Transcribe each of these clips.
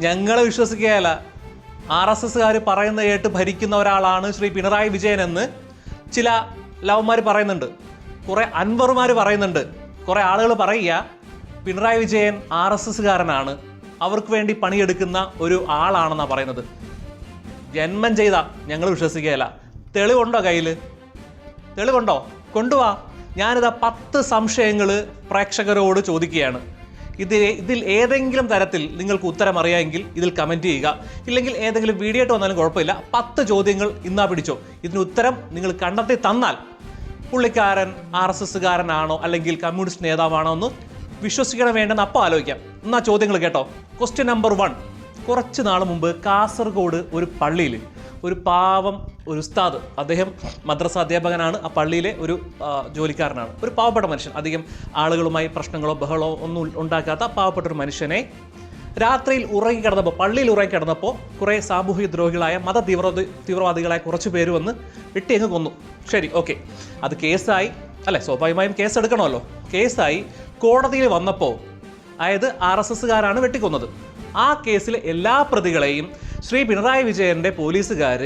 ഞങ്ങളെ വിശ്വസിക്കുകയല്ല. R S എസ്സുകാർ പറയുന്ന കേട്ട് ഭരിക്കുന്ന ഒരാളാണ് ശ്രീ പിണറായി വിജയൻ എന്ന് ചില ലവന്മാർ പറയുന്നുണ്ട്. കുറേ അൻവറുമാർ പറയുന്നുണ്ട്. കുറേ ആളുകൾ പറയുക പിണറായി വിജയൻ ആർ എസ് എസ്സുകാരനാണ് അവർക്ക് വേണ്ടി പണിയെടുക്കുന്ന ഒരു ആളാണെന്നാണ് പറയുന്നത്. ജന്മം ചെയ്ത ഞങ്ങൾ വിശ്വസിക്കുകയില്ല. തെളിവുണ്ടോ കയ്യിൽ തെളിവുണ്ടോ? കൊണ്ടുവാ. ഞാനിതാ പത്ത് സംശയങ്ങൾ പ്രേക്ഷകരോട് ചോദിക്കുകയാണ്. ഇത് ഇതിൽ ഏതെങ്കിലും തരത്തിൽ നിങ്ങൾക്ക് ഉത്തരം അറിയാമെങ്കിൽ ഇതിൽ കമന്റ് ചെയ്യുക. ഇല്ലെങ്കിൽ ഏതെങ്കിലും വീഡിയോ ആയിട്ട് വന്നാലും കുഴപ്പമില്ല. പത്ത് ചോദ്യങ്ങൾ ഇന്നാ പിടിച്ചോ. ഇതിന് ഉത്തരം നിങ്ങൾ കണ്ടെത്തി തന്നാൽ പുള്ളിക്കാരൻ ആർ എസ് എസ്സുകാരനാണോ അല്ലെങ്കിൽ കമ്മ്യൂണിസ്റ്റ് നേതാവാണോ എന്ന് വിശ്വസിക്കണം വേണ്ടെന്ന് അപ്പോൾ ആലോചിക്കാം. എന്നാ ചോദ്യങ്ങൾ കേട്ടോ. ക്വസ്റ്റ്യൻ നമ്പർ വൺ കുറച്ച് നാൾ മുമ്പ് കാസർഗോഡ് ഒരു പള്ളിയിൽ ഒരു പാവം ഒരു ഉസ്താദ്. അദ്ദേഹം മദ്രസ അധ്യാപകനാണ്. ആ പള്ളിയിലെ ഒരു ജോലിക്കാരനാണ്. ഒരു പാവപ്പെട്ട മനുഷ്യൻ. അധികം ആളുകളുമായി പ്രശ്നങ്ങളോ ബഹളോ ഒന്നും ഉണ്ടാക്കാത്ത പാവപ്പെട്ട ഒരു മനുഷ്യനെ രാത്രിയിൽ ഉറങ്ങി കിടന്നപ്പോൾ പള്ളിയിൽ ഉറങ്ങി കിടന്നപ്പോൾ കുറേ സാമൂഹിക ദ്രോഹികളായ മത തീവ്ര തീവ്രവാദികളായ കുറച്ച് പേര് വന്ന് വെട്ടി അങ്ങ് കൊന്നു. ശരി ഓക്കെ. അത് കേസായി. അല്ലെ സ്വാഭാവികമായും കേസ് എടുക്കണമല്ലോ. കേസായി. കോടതിയിൽ വന്നപ്പോൾ അതായത് ആർ എസ് എസ്സുകാരാണ് വെട്ടിക്കൊന്നത്. ആ കേസിലെ എല്ലാ പ്രതികളെയും ശ്രീ പിണറായി വിജയന്റെ പോലീസുകാർ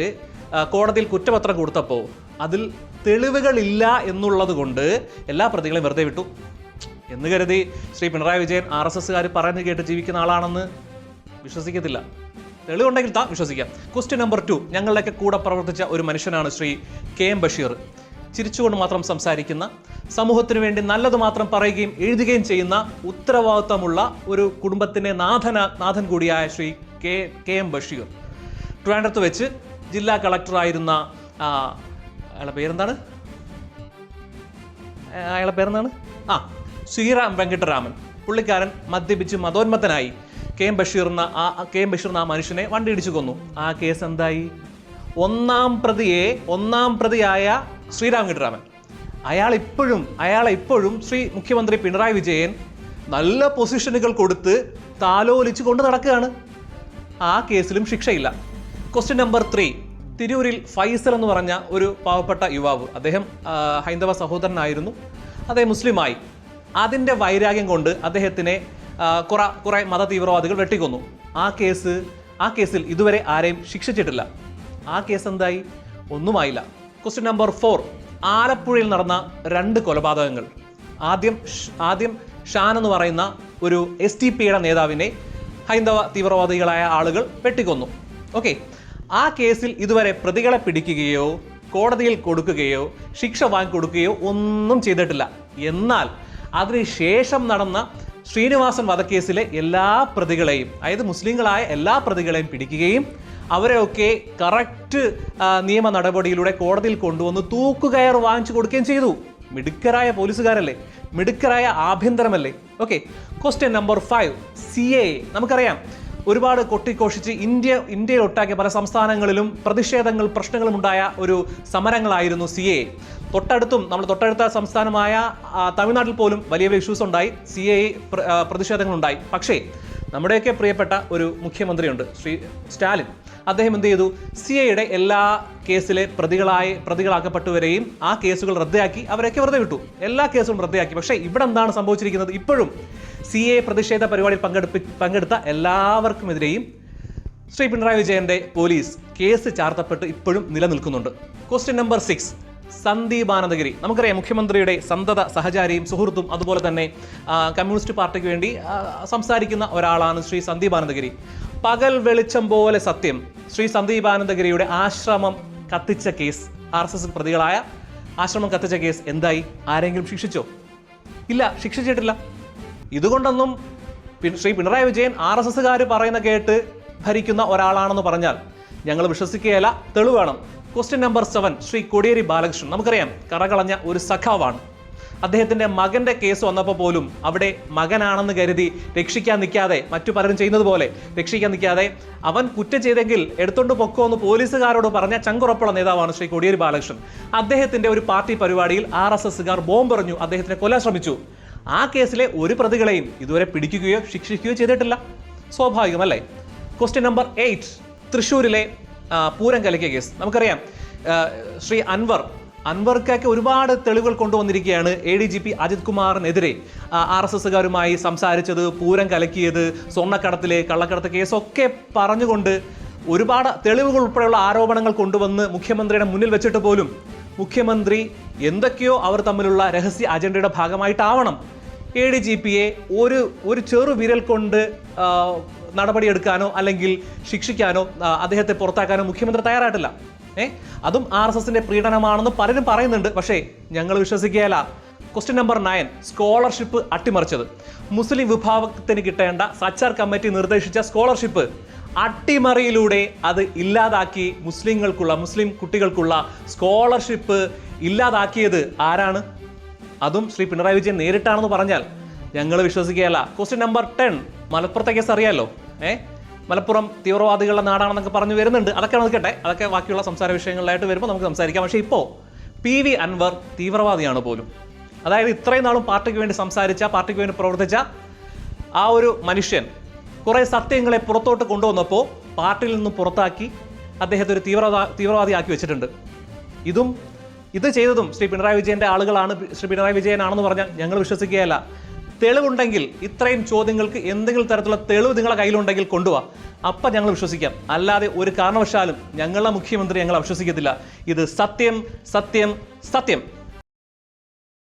കോടതിയിൽ കുറ്റപത്രം കൊടുത്തപ്പോൾ അതിൽ തെളിവുകളില്ല എന്നുള്ളത് കൊണ്ട് എല്ലാ പ്രതികളെയും വെറുതെ വിട്ടു. എന്ന് കരുതി ശ്രീ പിണറായി വിജയൻ ആർ എസ് എസ്സുകാർ പറയുന്നത് കേട്ട് ജീവിക്കുന്ന ആളാണെന്ന് വിശ്വസിക്കത്തില്ല. തെളിവുണ്ടെങ്കിൽ താ വിശ്വസിക്കാം. ക്വസ്റ്റ്യൻ നമ്പർ ടു ഞങ്ങളുടെയൊക്കെ കൂടെ പ്രവർത്തിച്ച ഒരു മനുഷ്യനാണ് ശ്രീ കെ എം ബഷീർ. ചിരിച്ചുകൊണ്ട് മാത്രം സംസാരിക്കുന്ന സമൂഹത്തിന് വേണ്ടി നല്ലത് മാത്രം പറയുകയും എഴുതുകയും ചെയ്യുന്ന ഉത്തരവാദിത്തമുള്ള ഒരു കുടുംബത്തിന്റെ നാഥന നാഥൻ കൂടിയായ Shri K K M Basheer. ട്രിവാൻഡ്രത്ത് വെച്ച് ജില്ലാ കളക്ടറായിരുന്ന അയാളുടെ പേരെന്താണ്? അയാളുടെ പേരെന്താണ്? ആ ശ്രീറാം വെങ്കട്ടരാമൻ. പുള്ളിക്കാരൻ മദ്യപിച്ച് മതോന്മത്തനായി കെ എം ബഷീർ എന്ന ആ കെ എം ബഷീറിന് ആ മനുഷ്യനെ വണ്ടി ഇടിച്ചു കൊന്നു. ആ കേസ് എന്തായി? ഒന്നാം പ്രതിയെ ഒന്നാം പ്രതിയായ ശ്രീരാം വെങ്കട്ടരാമൻ. അയാൾ ഇപ്പോഴും അയാളെ ഇപ്പോഴും ശ്രീ മുഖ്യമന്ത്രി പിണറായി വിജയൻ നല്ല പൊസിഷനുകൾ കൊടുത്ത് താലോലിച്ച് കൊണ്ട് നടക്കുകയാണ്. ആ കേസിലും ശിക്ഷയില്ല. ക്വസ്റ്റ്യൻ നമ്പർ ത്രീ തിരൂരിൽ ഫൈസൽ എന്ന് പറഞ്ഞ ഒരു പാവപ്പെട്ട യുവാവ്. അദ്ദേഹം ഹൈന്ദവ സഹോദരനായിരുന്നു. അദ്ദേഹം മുസ്ലിമായി. അതിന്റെ വൈരാഗ്യം കൊണ്ട് അദ്ദേഹത്തിനെ കുറ കുറേ മത തീവ്രവാദികൾ വെട്ടിക്കൊന്നു. ആ കേസ് ആ കേസിൽ ഇതുവരെ ആരെയും ശിക്ഷിച്ചിട്ടില്ല. ആ കേസ് എന്തായി? ഒന്നുമായില്ല. ക്വസ്റ്റ്യൻ നമ്പർ ഫോർ ആലപ്പുഴയിൽ നടന്ന രണ്ട് കൊലപാതകങ്ങൾ. ആദ്യം ആദ്യം ഷാൻ എന്ന് പറയുന്ന ഒരു എസ് ടി പിയുടെ നേതാവിനെ ഹൈന്ദവ തീവ്രവാദികളായ ആളുകൾ വെട്ടിക്കൊന്നു. ഓക്കെ ആ കേസിൽ ഇതുവരെ പ്രതികളെ പിടിക്കുകയോ കോടതിയിൽ കൊടുക്കുകയോ ശിക്ഷ വാങ്ങിക്കൊടുക്കുകയോ ഒന്നും ചെയ്തിട്ടില്ല. എന്നാൽ അതിനുശേഷം നടന്ന ശ്രീനിവാസൻ വധക്കേസിലെ എല്ലാ പ്രതികളെയും അതായത് മുസ്ലിങ്ങളായ എല്ലാ പ്രതികളെയും പിടിക്കുകയും അവരെയൊക്കെ കറക്റ്റ് നിയമ നടപടിയിലൂടെ കോടതിയിൽ കൊണ്ടുവന്ന് തൂക്കുകയർ വാങ്ങിച്ചു കൊടുക്കുകയും ചെയ്തു. മിടുക്കരായ പോലീസുകാരല്ലേ? മിടുക്കരായ ആഭ്യന്തരമല്ലേ? Okay question number five C A നമുക്കറിയാം ഒരുപാട് കൊട്ടിഘോഷിച്ച് ഇന്ത്യ ഇന്ത്യയിൽ ഒട്ടാക്കിയ പല സംസ്ഥാനങ്ങളിലും പ്രതിഷേധങ്ങൾ പ്രശ്നങ്ങളും ഉണ്ടായ ഒരു സമരങ്ങളായിരുന്നു സി എ തൊട്ടടുത്തും നമ്മൾ തൊട്ടടുത്ത സംസ്ഥാനമായ തമിഴ്നാട്ടിൽ പോലും വലിയ വലിയ ഇഷ്യൂസ് ഉണ്ടായി. സി എ പ്രതിഷേധങ്ങളുണ്ടായി. പക്ഷേ നമ്മുടെയൊക്കെ പ്രിയപ്പെട്ട ഒരു മുഖ്യമന്ത്രിയുണ്ട് ശ്രീ സ്റ്റാലിൻ. അദ്ദേഹം എന്ത് ചെയ്തു? സി ഐയുടെ എല്ലാ കേസിലെ പ്രതികളായി പ്രതികളാക്കപ്പെട്ടവരെയും ആ കേസുകൾ റദ്ദാക്കി അവരെയൊക്കെ വെറുതെ വിട്ടു. എല്ലാ കേസുകളും റദ്ദാക്കി. പക്ഷേ ഇവിടെ എന്താണ് സംഭവിച്ചിരിക്കുന്നത്? ഇപ്പോഴും സി എ പ്രതിഷേധ പരിപാടിയിൽ പങ്കെടുപ്പി പങ്കെടുത്ത എല്ലാവർക്കുമെതിരെയും ശ്രീ പിണറായി വിജയന്റെ പോലീസ് കേസ് ചാർത്തപ്പെട്ട് ഇപ്പോഴും നിലനിൽക്കുന്നുണ്ട്. Question number six Sandeep Anandagiri നമുക്കറിയാം മുഖ്യമന്ത്രിയുടെ സന്തത സഹചാരിയും സുഹൃത്തും അതുപോലെ തന്നെ കമ്മ്യൂണിസ്റ്റ് പാർട്ടിക്ക് വേണ്ടി സംസാരിക്കുന്ന ഒരാളാണ് ശ്രീ സന്ദീപ് ആനന്ദഗിരി പകൽ വെളിച്ചം പോലെ സത്യം. ശ്രീ സന്ദീപ് ആനന്ദഗിരിയുടെ ആശ്രമം കത്തിച്ച കേസ്. ആർ എസ് എസ് പ്രതികളായ ആശ്രമം കത്തിച്ച കേസ് എന്തായി? ആരെങ്കിലും ശിക്ഷിച്ചോ? ഇല്ല ശിക്ഷിച്ചിട്ടില്ല. ഇതുകൊണ്ടൊന്നും ശ്രീ പിണറായി വിജയൻ ആർ എസ് എസ്സുകാർ പറയുന്ന കേട്ട് ഭരിക്കുന്ന ഒരാളാണെന്ന് പറഞ്ഞാൽ ഞങ്ങൾ വിശ്വസിക്കുകയല്ല തെളിവ് വേണം. Question number seven Shri Kodiyeri Balakrishnan. നമുക്കറിയാം കറകളഞ്ഞ ഒരു സഖാവാണ്. അദ്ദേഹത്തിന്റെ മകന്റെ കേസ് വന്നപ്പോൾ പോലും അവിടെ മകനാണെന്ന് കരുതി രക്ഷിക്കാൻ നിൽക്കാതെ മറ്റു പലരും ചെയ്യുന്നത് പോലെ രക്ഷിക്കാൻ നിൽക്കാതെ അവൻ കുറ്റം ചെയ്തെങ്കിൽ എടുത്തോണ്ട് പൊക്കോ എന്ന് പോലീസുകാരോട് പറഞ്ഞ ചങ്കുറപ്പുള്ള നേതാവാണ് ശ്രീ കോടിയേരി ബാലകൃഷ്ണൻ. അദ്ദേഹത്തിന്റെ ഒരു പാർട്ടി പരിപാടിയിൽ ആർ എസ് എസ്സുകാർ ബോംബെറിഞ്ഞു അദ്ദേഹത്തിനെ കൊല്ലാൻ ശ്രമിച്ചു. ആ കേസിലെ ഒരു പ്രതികളെയും ഇതുവരെ പിടിക്കുകയോ ശിക്ഷിക്കുകയോ ചെയ്തിട്ടില്ല. സ്വാഭാവികമല്ലേ? ക്വസ്റ്റ്യൻ നമ്പർ എയ്റ്റ് തൃശ്ശൂരിലെ പൂരം കലക്കിയ കേസ്. നമുക്കറിയാം. ശ്രീ അൻവർ അൻവർക്കൊക്കെ ഒരുപാട് തെളിവുകൾ കൊണ്ടുവന്നിരിക്കുകയാണ് A D G P Ajith കുമാറിനെതിരെ. R S എസുകാരുമായി സംസാരിച്ചത് പൂരം കലക്കിയത് സ്വർണക്കടത്തിലെ കള്ളക്കടത്ത് കേസൊക്കെ പറഞ്ഞുകൊണ്ട് ഒരുപാട് തെളിവുകൾ ഉൾപ്പെടെയുള്ള ആരോപണങ്ങൾ കൊണ്ടുവന്ന് മുഖ്യമന്ത്രിയുടെ മുന്നിൽ വെച്ചിട്ട് പോലും മുഖ്യമന്ത്രി എന്തൊക്കെയോ അവർ തമ്മിലുള്ള രഹസ്യ അജണ്ടയുടെ ഭാഗമായിട്ടാവണം. എ ഡി ജി പിയെ ഒരു ഒരു ചെറു വിരൽ കൊണ്ട് നടപടിയെടുക്കാനോ അല്ലെങ്കിൽ ശിക്ഷിക്കാനോ അദ്ദേഹത്തെ പുറത്താക്കാനോ മുഖ്യമന്ത്രി തയ്യാറായിട്ടില്ല. ഏ? അതും ആർ എസ് എസിന്റെ പ്രീണനമാണെന്ന് പലരും പറയുന്നുണ്ട്. പക്ഷേ ഞങ്ങൾ വിശ്വസിക്കുകയല്ല. ക്വസ്റ്റ്യൻ നമ്പർ നയൻ സ്കോളർഷിപ്പ് അട്ടിമറിച്ചത്. മുസ്ലിം വിഭാഗത്തിന് കിട്ടേണ്ട സച്ചാർ കമ്മിറ്റി നിർദ്ദേശിച്ച സ്കോളർഷിപ്പ് അട്ടിമറിയിലൂടെ അത് ഇല്ലാതാക്കി മുസ്ലിങ്ങൾക്കുള്ള മുസ്ലിം കുട്ടികൾക്കുള്ള സ്കോളർഷിപ്പ് ഇല്ലാതാക്കിയത് ആരാണ്? അതും ശ്രീ പിണറായി വിജയൻ നേരിട്ടാണെന്ന് പറഞ്ഞാൽ ഞങ്ങൾ വിശ്വസിക്കുകയല്ല. ക്വസ്റ്റ്യൻ നമ്പർ ടെൻ മലപ്പുറത്തെ കേസ് അറിയാലോ? ഏ? മലപ്പുറം തീവ്രവാദികളുടെ നാടാണെന്നൊക്കെ പറഞ്ഞു വരുന്നുണ്ട്. അതൊക്കെ നിൽക്കട്ടെ. അതൊക്കെ ബാക്കിയുള്ള സംസാര വിഷയങ്ങളിലായിട്ട് വരുമ്പോൾ നമുക്ക് സംസാരിക്കാം. പക്ഷേ ഇപ്പോൾ പി വി അൻവർ തീവ്രവാദിയാണ് പോലും. അതായത് ഇത്രയും നാളും പാർട്ടിക്ക് വേണ്ടി സംസാരിച്ച പാർട്ടിക്ക് വേണ്ടി പ്രവർത്തിച്ച ആ ഒരു മനുഷ്യൻ കുറേ സത്യങ്ങളെ പുറത്തോട്ട് കൊണ്ടുവന്നപ്പോൾ പാർട്ടിയിൽ നിന്ന് പുറത്താക്കി അദ്ദേഹത്തെ ഒരു തീവ്രവാദ തീവ്രവാദിയാക്കി വെച്ചിട്ടുണ്ട്. ഇതും ഇത് ചെയ്തതും ശ്രീ പിണറായി വിജയന്റെ ആളുകളാണ് ശ്രീ പിണറായി വിജയനാണെന്ന് പറഞ്ഞാൽ ഞങ്ങൾ വിശ്വസിക്കുകയല്ല. തെളിവുണ്ടെങ്കിൽ ഇത്രയും ചോദ്യങ്ങൾക്ക് എന്തെങ്കിലും തരത്തിലുള്ള തെളിവ് നിങ്ങളുടെ കയ്യിലുണ്ടെങ്കിൽ കൊണ്ടുപോവാ അപ്പം ഞങ്ങൾ വിശ്വസിക്കാം. അല്ലാതെ ഒരു കാരണവശാലും ഞങ്ങളുടെ മുഖ്യമന്ത്രി ഞങ്ങൾ വിശ്വസിക്കത്തില്ല ഇത് സത്യം സത്യം സത്യം.